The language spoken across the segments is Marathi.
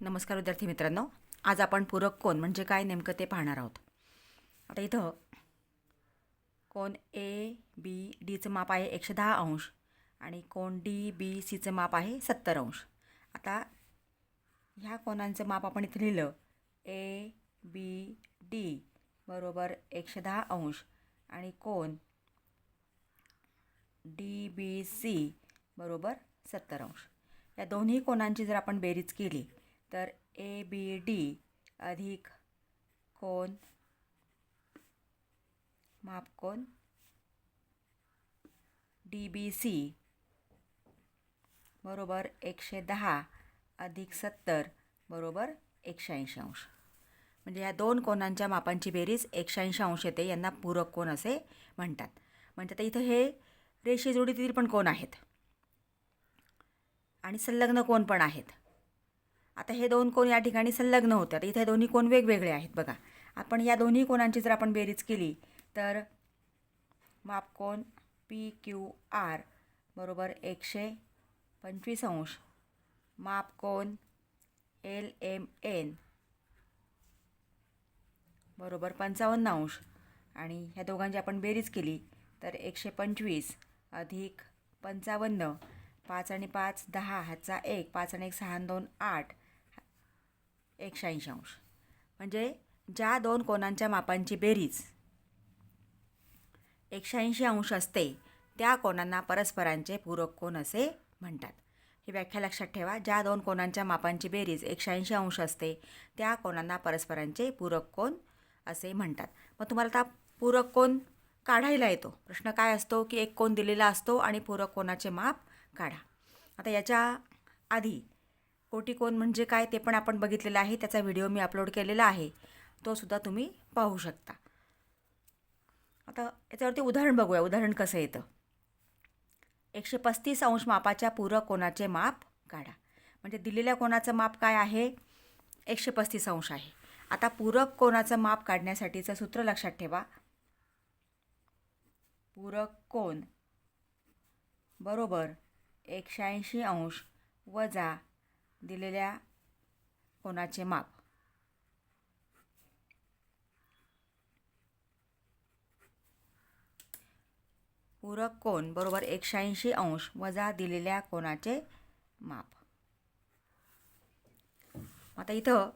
नमस्कार विद्यार्थी मित्रांनो. आज आपण पूरक कोण म्हणजे काय नेमकं ते पाहणार आहोत. आता इथं कोण ए बी डीचं माप आहे एकशे दहा अंश आणि कोण डी बी सीचं माप आहे सत्तर अंश. आता ह्या कोणांचं माप आपण इथं लिहिलं. ए बी डी बरोबर एकशे दहा अंश आणि कोण डी बी सी बरोबर सत्तर अंश. या दोन्ही कोणांची जर आपण बेरीज केली तर ए बी डी अधिक कोण माप कोण डी बी सी. बरोबर एकशे दहा अधिक सत्तर बरोबर एकशे ऐंशी अंश. म्हणजे या दोन कोणांच्या मापांची बेरीज एकशे ऐंशी अंश येते. यांना पूरक कोण असे म्हणतात. म्हणजे आता इथं हे रेषे जोडीतील पण कोण आहेत. आणि संलग्न कोण पण आहेत. आता हे दोन कोण या ठिकाणी संलग्न होते आता इथे दोन्ही कोण वेगवेगळे आहेत बघा. आपण या दोन्ही कोणांची जर आपण बेरीज केली तर माप कोण? पी क्यू आर बरोबर एकशे पंचवीस अंश. माप कोण? एल एम एन बरोबर पंचावन्न अंश. आणि ह्या दोघांची आपण बेरीज केली तर एकशे पंचवीस अधिक पंचावन्न पाच आणि पाच दहा ह्याचा एक पाच आणि एक सहा दोन आठ. एकशे ऐंशी अंश. म्हणजे ज्या दोन कोणांच्या मापांची बेरीज एकशे ऐंशी अंश असते त्या कोणांना परस्परांचे पूरक कोण असे म्हणतात. ही व्याख्या लक्षात ठेवा. ज्या दोन कोणांच्या मापांची बेरीज एकशे ऐंशी अंश असते त्या कोणांना परस्परांचे पूरक कोण असे म्हणतात. मग तुम्हाला आता पूरक कोण काढायला येतो. प्रश्न काय असतो की एक कोण दिलेला असतो आणि पूरक कोणाचे माप काढा. आता याच्या आधी कोटी कोण म्हणजे काय ते पण आपण बघितलेलं आहे. त्याचा व्हिडिओ मी अपलोड केलेला आहे. तो सुद्धा तुम्ही पाहू शकता. आता याच्यावरती उदाहरण बघूया. उदाहरण कसं येतं? एकशे पस्तीस अंश मापाच्या पूरक कोणाचे माप काढा. म्हणजे दिलेल्या कोणाचं माप काय आहे? एकशे पस्तीस अंश आहे. आता पूरक कोणाचं माप काढण्यासाठीचं सूत्र लक्षात ठेवा. पूरक कोण बरोबर एकशे ऐंशी अंश वजा दिलेल्या कोणाचे माप? पूरक कोण बरोबर एकशे ऐंशी अंश वजा दिलेल्या कोणाचे माप? आता इथं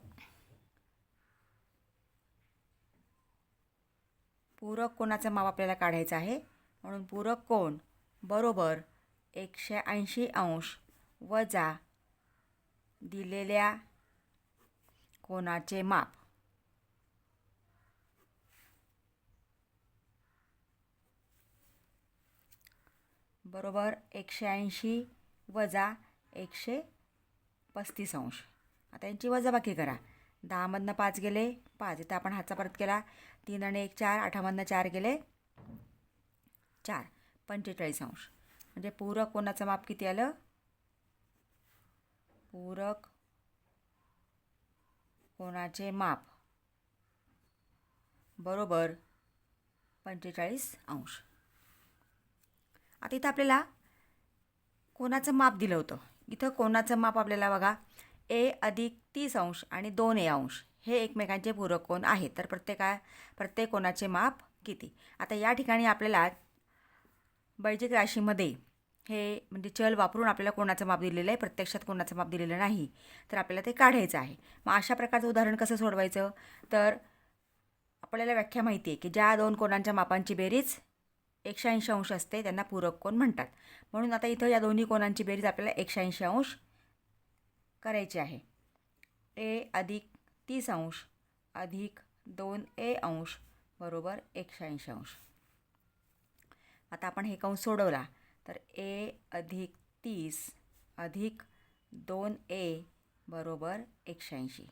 पूरक कोणाचं माप आपल्याला काढायचं आहे? म्हणून पूरक कोण बरोबर एकशे ऐंशी अंश वजा दिलेल्या कोणाचे माप? बरोबर एकशे ऐंशी वजा एकशे पस्तीस अंश. आता यांची वजाबाकी करा. दहामधनं पाच गेले पाच. इथं आपण हातचा परत केला. तीन आणि एक चार. आठामधनं चार गेले चार. पंचेचाळीस अंश. म्हणजे पूरक कोणाचं माप किती आलं? पूरक कोणाचे माप? बरोबर पंचेचाळीस अंश. आता इथं आपल्याला कोणाचं माप दिलं होतं? इथं कोणाचं माप आपल्याला बघा? ए अधिक तीस अंश आणि दोन ए अंश. हे एकमेकांचे पूरक कोण आहेत? तर प्रत्येका प्रत्येक कोणाचे माप किती? आता या ठिकाणी आपल्याला बैजिक राशीमध्ये हे म्हणजे चल वापरून आपल्याला कोणाचं माप दिलेलं आहे प्रत्यक्षात कोणाचं माप दिलेलं नाही तर आपल्याला ते काढायचं आहे. मग अशा प्रकारचं उदाहरण कसं सोडवायचं? तर आपल्याला व्याख्या माहिती आहे की ज्या दोन कोणांच्या मापांची बेरीज एकशे ऐंशी अंश असते त्यांना पूरक कोण म्हणतात. म्हणून आता इथं या दोन्ही कोणांची बेरीज आपल्याला एकशे ऐंशी अंश करायची आहे. ए अधिक तीस अंश अधिक दोन ए अंश बरोबर एकशे ऐंशी अंश. आता आपण हे कंस सोडवला. तर ए अधिक तीस अधिक दोन ए बरोबर एकशे ऐंशी.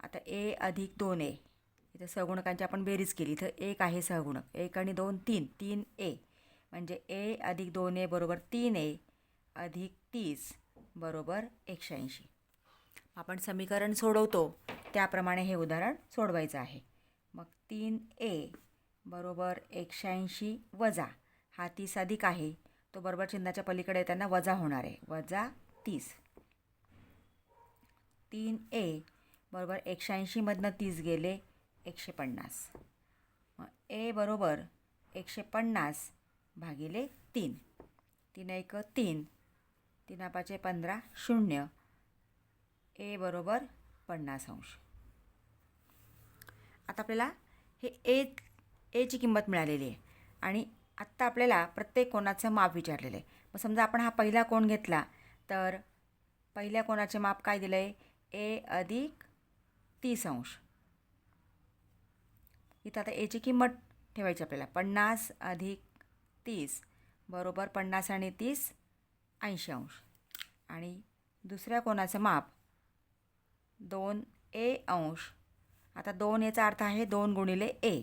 आता ए अधिक दोन ए इथं सहगुणकांची आपण बेरीज केली. इथं एक आहे सहगुणक. एक आणि दोन तीन. तीन ए. म्हणजे ए अधिक दोन ए बरोबर तीन ए अधिक तीस बरोबर एकशे ऐंशी. आपण समीकरण सोडवतो. त्याप्रमाणे हे उदाहरण सोडवायचं आहे. मग तीन ए बरोबर एकशे ऐंशी वजा हा तीस अधिक आहे. तो बरोबर चिन्हाच्या पलीकडे येताना वजा होणार आहे. वजा तीस. तीन ए बरोबर एकशे ऐंशीमधनं तीस गेले एकशे पन्नास मग ए बरोबर एकशे पन्नास भागिले तीन. तीन एक तीन. तीन पाचे पंधरा शून्य. ए बरोबर पन्नास अंश. आता आपल्याला हे ए एची किंमत मिळालेली आहे. आणि आत्ता आपल्याला प्रत्येक कोणाचं माप विचारलेलं आहे. मग समजा आपण हा पहिला कोण घेतला तर पहिल्या कोणाचे माप काय दिलं आहे ए अधिक तीस अंश. इथं आता एची किंमत ठेवायची आपल्याला. पन्नास अधिक तीस बरोबर पन्नास आणि तीस ऐंशी अंश. आणि दुसऱ्या कोणाचं माप दोन ए अंश. आता दोन याचा अर्थ आहे दोन गुणिले ए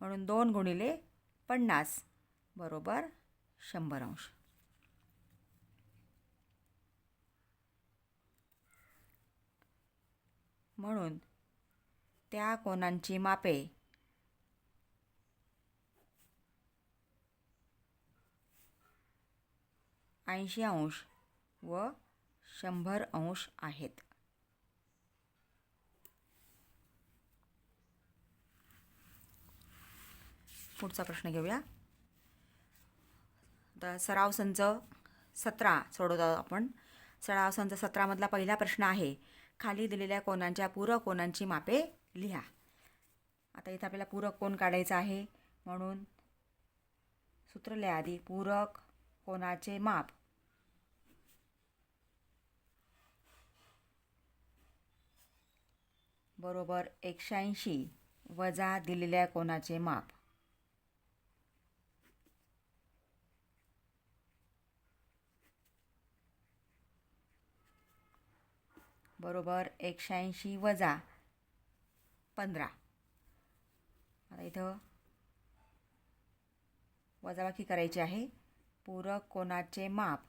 म्हणून दोन गुणिले पन्नास. बरोबर शंभर अंश. म्हणून त्या कोणांची मापे ऐंशी अंश व शंभर अंश आहेत. पुढचा प्रश्न घेऊया. तर सराव संच सतरा सोडवत आहोत आपण. सराव संच सतरामधला पहिला प्रश्न आहे खाली दिलेल्या कोणांच्या पूरक कोणांची मापे लिहा. आता इथं आपल्याला पूरक कोण काढायचं आहे म्हणून सूत्र लिहा आधी पूरक कोणाचे माप. बरोबर एकशे ऐंशी वजा दिलेल्या कोणाचे माप. बरोबर एकशे ऐंशी वजा पंधरा. आता इथं वजाबाकी करायची आहे. पूरक कोणाचे माप.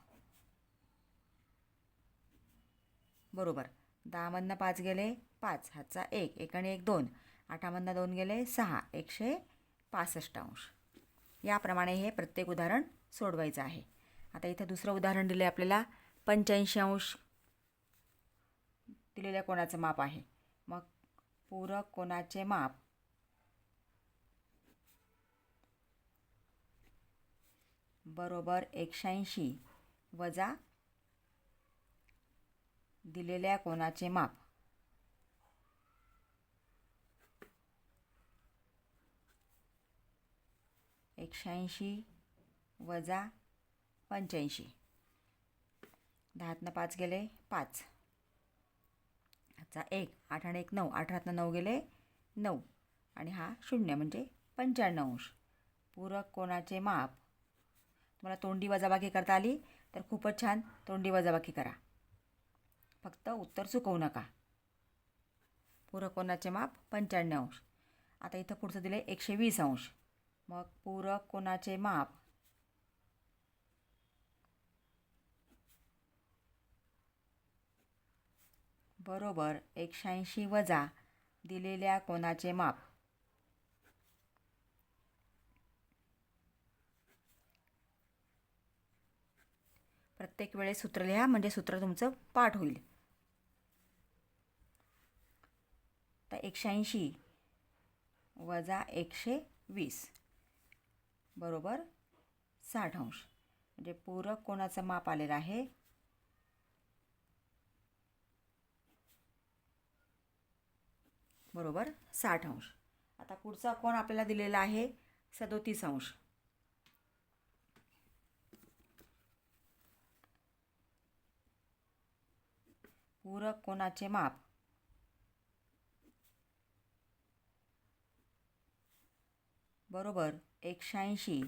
बरोबर. दहामधनं पाच गेले पाच हातचा एक. एक आणि एक दोन. आठामधनं दोन गेले सहा. एकशे पासष्ट अंश. याप्रमाणे हे प्रत्येक उदाहरण सोडवायचं आहे. आता इथं दुसरं उदाहरण दिलं आहे आपल्याला. पंच्याऐंशी अंश दिलेल्या कोणाचं माप आहे? मग पूरक कोणाचे माप? बरोबर एकशेऐंशी वजा दिलेल्या कोणाचे माप? एकशेऐंशी वजा पंच्याऐंशी. दहातनं पाच गेले पाच. चा एक आठ आणि एक नऊ आठातनं नऊ गेले नऊ. आणि हा शून्य म्हणजे पंच्याण्णव अंश. पूरक कोणाचे माप? तुम्हाला तोंडी वजाबाकी करता आली तर खूपच छान. तोंडी वजाबाकी करा. फक्त उत्तर चुकवू नका. पूरक कोणाचे माप? पंच्याण्णव अंश. आता इथं पुढचं दिलं आहे एकशे वीस अंश. मग पूरक कोणाचे माप? बरोबर एकशेऐंशी वजा दिलेल्या कोणाचे माप? प्रत्येक वेळेस सूत्र लिहा म्हणजे सूत्र तुमचं पाठ होईल. तर एकशेऐंशी वजा एकशे वीस बरोबर साठ अंश. म्हणजे पूरक कोणाचं माप आलेलं आहे? बरोबर? साठ अंश. आता पुढचा कोण आपल्याला दिलेला आहे? सदोतीस अंश. पूरक कोणाचे माप? बरोबर एकशे ऐंशी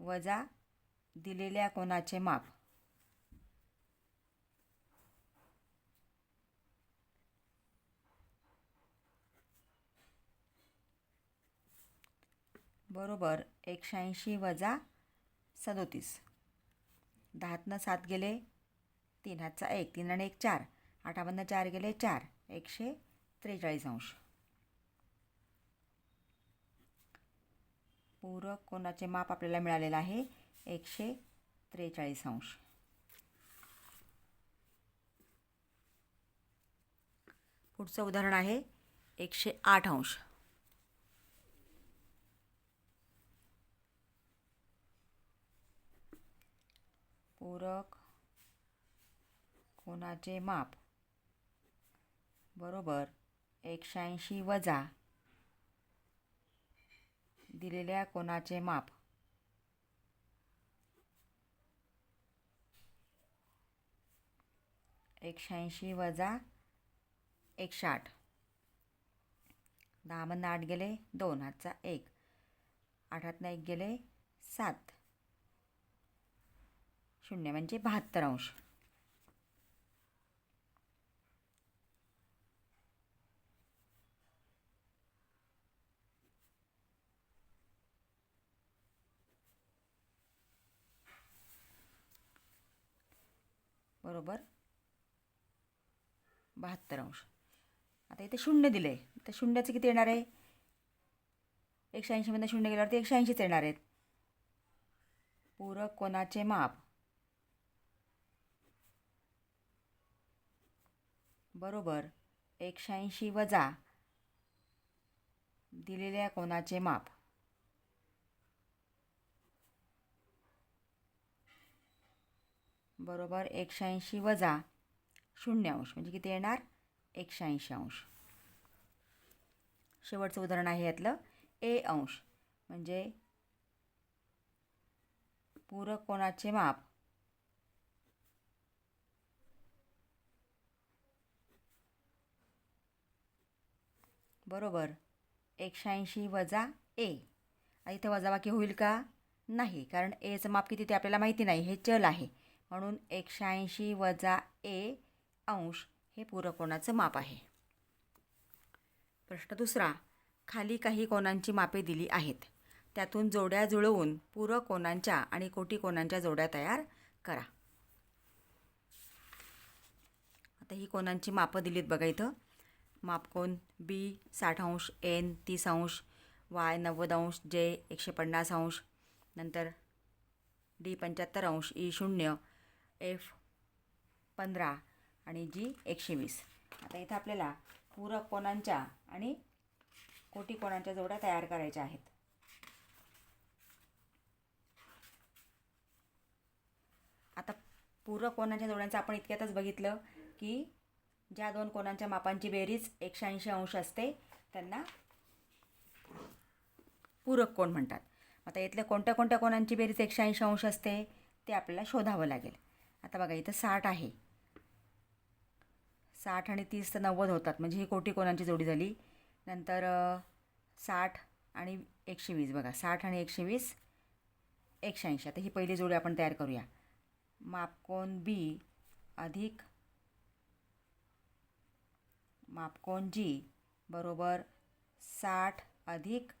वजा दिलेल्या कोणाचे माप? बरोबर एकशे ऐंशी वजा सदोतीस. दहातनं सात गेले तीन हातचा एक तीन आणि एक चार. आठामधनं चार गेले चार. एकशे त्रेचाळीस अंश. पूरक कोणाचे माप आपल्याला मिळालेलं आहे? एकशे त्रेचाळीस अंश. पुढचं उदाहरण आहे एकशे आठ अंश. पूरक कोणाचे माप? बरोबर एकशे ऐंशी वजा दिलेल्या कोणाचे माप? एकशे ऐंशी वजा एकशे आठ. दहामधनं आठ गेले दोन. हातचा एक. आठातनं एक गेले सात. शून्य म्हणजे बहात्तर अंश. बरोबर? बहात्तर अंश. आता इथे शून्य दिलं आहे तर शून्याचं किती येणार आहे? एकशे ऐंशीमध्ये शून्य गेल्यावरती एकशे ऐंशीच येणार आहेत. पूरक कोणाचे माप? बरोबर. एकशे ऐंशी वजा दिलेल्या कोणाचे माप? बरोबर एकशे ऐंशी वजा शून्य अंश. म्हणजे किती येणार? एकशे ऐंशी अंश. शेवटचं उदाहरण आहे यातलं. ए अंश. म्हणजे पूरक कोणाचे माप? बरोबर. एकशे ऐंशी वजा ए. आणि इथं वजाबाकी होईल का? नाही. कारण एचं माप किती ते आपल्याला माहिती नाही. हे चल आहे. म्हणून एकशे ऐंशी वजा ए अंश हे पूरकोणाचं माप आहे. प्रश्न दुसरा. खाली काही कोणांची मापे दिली आहेत. त्यातून जोड्या जुळवून पूरक कोणांच्या आणि कोटी कोणांच्या जोड्या तयार करा. आता ही कोणांची मापं दिलीत बघा इथं. मापकोन बी साठ अंश एन तीस अंश वाय नव्वद अंश जे एकशे पन्नास अंश नंतर डी पंच्याहत्तर अंश ई शून्य एफ पंधरा आणि जी एकशे वीस. आता इथं आपल्याला पूरक कोणांच्या आणि कोटी कोणांच्या जोड्या तयार करायच्या आहेत? आता पूरक कोणाच्या जोड्यांचं आपण इतक्यातच बघितलं की ज्या दोन कोणांच्या मापांची बेरीज एकशे ऐंशी अंश असते त्यांना पूरक कोण म्हणतात. आता इथल्या कोणत्या कोणत्या कोणांची बेरीज एकशे ऐंशी अंश असते ते आपल्याला शोधावं लागेल. आता बघा इथं साठ आहे. साठ आणि तीस तर नव्वद होतात म्हणजे ही कोटी कोणांची जोडी झाली. नंतर साठ आणि एकशे वीस बघा साठ आणि एकशे वीस एकशे ऐंशी. आता ही पहिली जोडी आपण तयार करूया. मापकोन बी अधिक मापकोन जी बरोबर साठ अधिक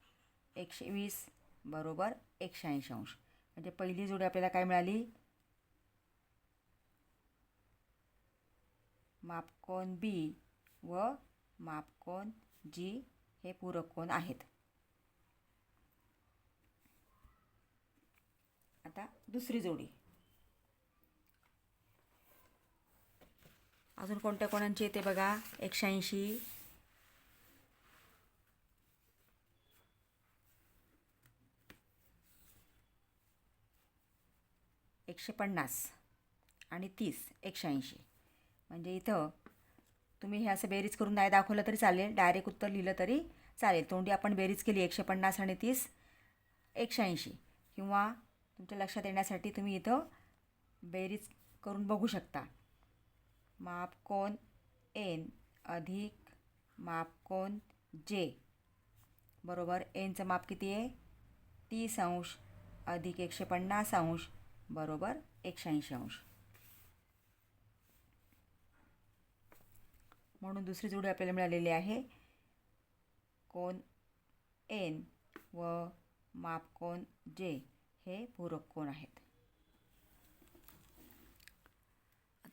एकशे वीस बरोबर एकशे ऐंशी अंश. म्हणजे पहिली जोडी आपल्याला काय मिळाली? मापकोन बी व मापकोन जी हे पूरक कोण आहेत. आता दुसरी जोडी. अजून कोणत्या कोणांची येते बघा? एकशे ऐंशी. एकशे पन्नास. आणि तीस एकशे ऐंशी. म्हणजे इथं तुम्ही हे असं बेरीज करून नाही दाखवलं तरी चालेल. डायरेक्ट उत्तर लिहिलं तरी चालेल. तोंडी आपण बेरीज केली एकशे पन्नास आणि तीस एकशे ऐंशी. किंवा तुमच्या लक्षात येण्यासाठी तुम्ही इथं बेरीज करून बघू शकता. मापकोन एन अधिक मापकोन जे. बरोबर? एनचं माप किती आहे? तीस अंश. अधिक एकशे पन्नास अंश. बरोबर? एकशे ऐंशी अंश. म्हणून दुसरी जोडी आपल्याला मिळालेली आहे. कोन एन व मापकोन जे हे पूरक कोण आहेत.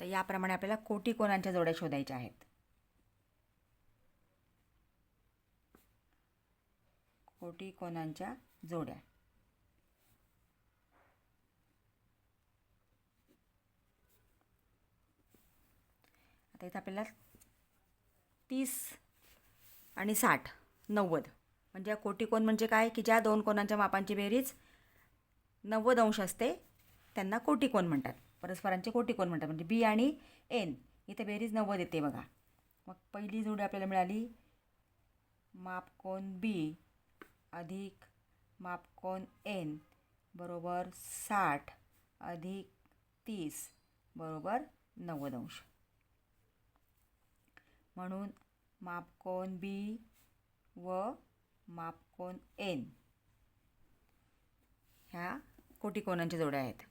आता याप्रमाणे आपल्याला कोटी कोणांच्या जोड्या शोधायच्या आहेत? कोटी कोणांच्या जोड्या? आता इथं आपल्याला तीस आणि साठ नव्वद. म्हणजे कोटी कोण म्हणजे काय? की ज्या दोन कोणांच्या मापांची बेरीज नव्वद अंश असते त्यांना कोटिकोण म्हणतात? परस्परांचे कोटिकोन म्हणतात? म्हणजे बी आणि एन. इथे बेरीज नव्वद येते बघा. मग पहिली जोडी आपल्याला मिळाली. मापकोन बी अधिक मापकोन एन बरोबर साठ अधिक तीस बरोबर नव्वद अंश. म्हणून मापकोन बी व मापकोन एन ह्या कोटिकोणांच्या जोड्या आहेत?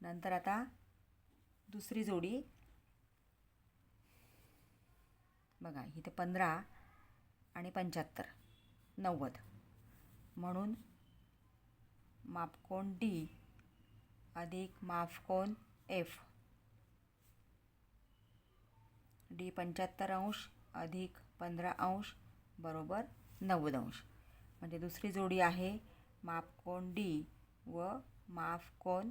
नंतर आता दुसरी जोडी. बघा इथे पंधरा आणि पंच्याहत्तर. नव्वद. म्हणून मापकोन डी अधिक मापकोन एफ डी पंच्याहत्तर अंश अधिक पंधरा अंश बरोबर नव्वद अंश. म्हणजे दुसरी जोडी आहे मापकोन डी व मापकोन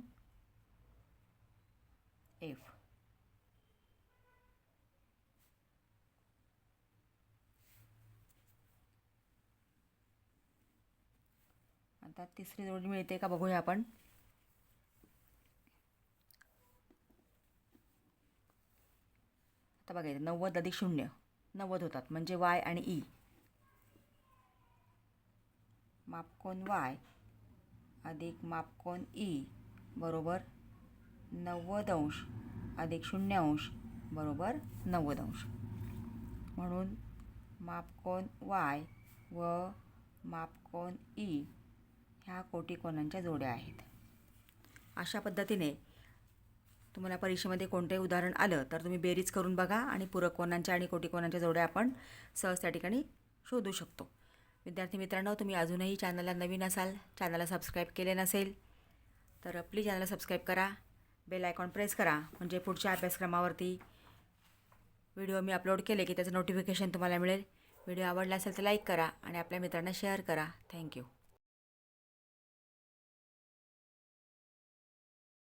एफ आता तिसरी जोडी मिळते का बघूया आपण. आता बघायचं नव्वद अधिक शून्य. नव्वद होतात म्हणजे वाय आणि ई मापकोन वाय अधिक मापकोन ई बरोबर? नव्वद अंश. अधिक शून्य अंश बरोबर नव्वद अंश. म्हणून मापकोन वाय व मापकोन ई ह्या कोटीकोनांच्या जोड्या आहेत. अशा पद्धतीने तुम्हाला परीक्षेमध्ये कोणतेही उदाहरण आलं तर तुम्ही बेरीज करून बघा आणि पूरककोनांच्या आणि कोटिकोणांच्या जोड्या आपण सहज त्या ठिकाणी शोधू शकतो. विद्यार्थी मित्रांनो तुम्ही अजूनही चॅनलला नवीन असाल चॅनलला सबस्क्राईब केले नसेल तर प्लीज चॅनलला सबस्क्राईब करा. बेल आयकॉन प्रेस करा. म्हणजे पुढच्या अभ्यासक्रमावरती व्हिडिओ मी अपलोड केले की त्याचं नोटिफिकेशन तुम्हाला मिळेल. व्हिडिओ आवडला असेल तर लाईक करा आणि आपल्या मित्रांना शेअर करा. थँक्यू